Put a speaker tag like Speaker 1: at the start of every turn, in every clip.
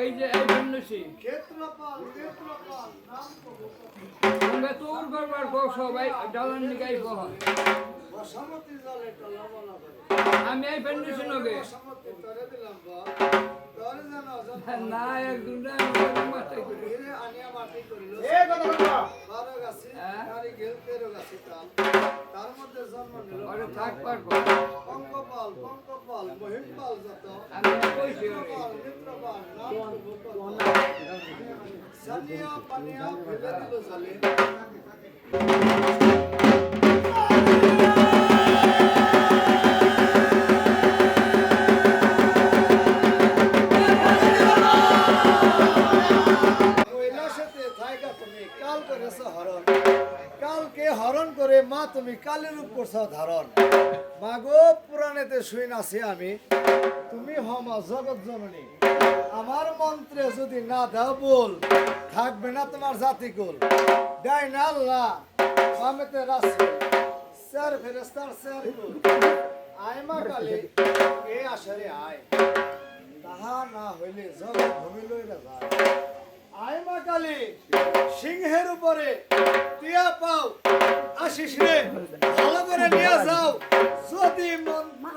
Speaker 1: এই যে এই
Speaker 2: কবো
Speaker 1: তোমরা তোর করবার কো সবাই ডালান নিকাই আমি এই নগে
Speaker 2: বসমতি তরে দিলাম বা তরে
Speaker 1: না এক দুটা মাথায় করি।
Speaker 3: এ কথা
Speaker 1: থাক পারব।
Speaker 2: পঙ্কপাল পঙ্কপাল মহিমপাল যত।
Speaker 1: আমি কইছি
Speaker 2: মিত্রপাল নাম সানিয়া পানিয়া ফেলে দিল জলে। করে, মা, তুমি কালের রূপ করছ ধারণ। মাগো, পুরাণেতে শুই নাছি আমি, তুমি হমা জগৎ জননী। আমার মন্ত্রে যদি না দাও বল, থাকবে না তোমার জাতি কুল। দেয় না আল্লাহ, মামেতে রাসুল। স্যার ফেরেস্তার স্যার আয় মা কালে, এ আসরে আয়। তাহা না হইলে জগৎ ভূমি লইলে যায়। আয় মা কালী সিংহের উপরে টিয়া পাও, আশিস রে, ভালো করে নিয়ে যাও। যদি মন্ত্র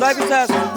Speaker 2: Vai, Vicenço.